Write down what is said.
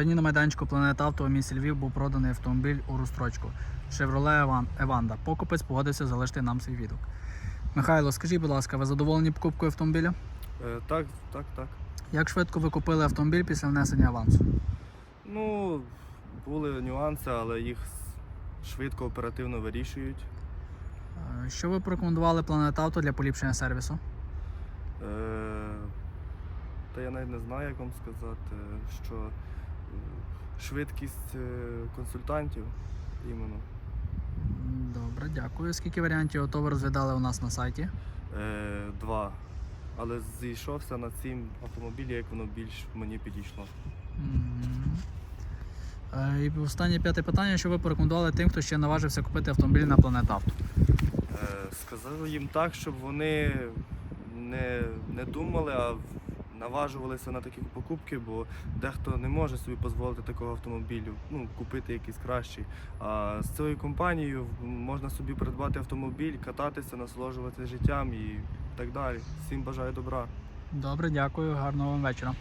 Сьогодні на майданчику Планета Авто у місті Львів був проданий автомобіль у розстрочку Chevrolet Evan- Evander. Покупець погодився залишити нам свій відгук. Михайло, скажіть, будь ласка, ви задоволені покупкою автомобіля? Е, так, так, так. Як швидко ви купили автомобіль після внесення авансу? Ну, були нюанси, але їх швидко, оперативно вирішують. Е, Що ви порекомендували Планета Авто для поліпшення сервісу? Е, та я навіть не знаю, як вам сказати, що швидкість е, консультантів іменно. Добре, дякую. Скільки варіантів авто ви розглядали у нас на сайті? Е, два. Але зійшовся на цім автомобілі, як воно більш мені підійшло. Е, І останнє п'яте питання, що ви порекомендували тим, хто ще наважився купити автомобіль на Планета Авто? Е, сказав їм так, щоб вони не, не думали, а наважувалися на такі покупки, бо дехто не може собі дозволити такого автомобілю, ну, купити якийсь кращий. А з цією компанією можна собі придбати автомобіль, кататися, насолоджуватися життям і так далі. Всім бажаю добра. Добре, дякую, гарного вам вечора.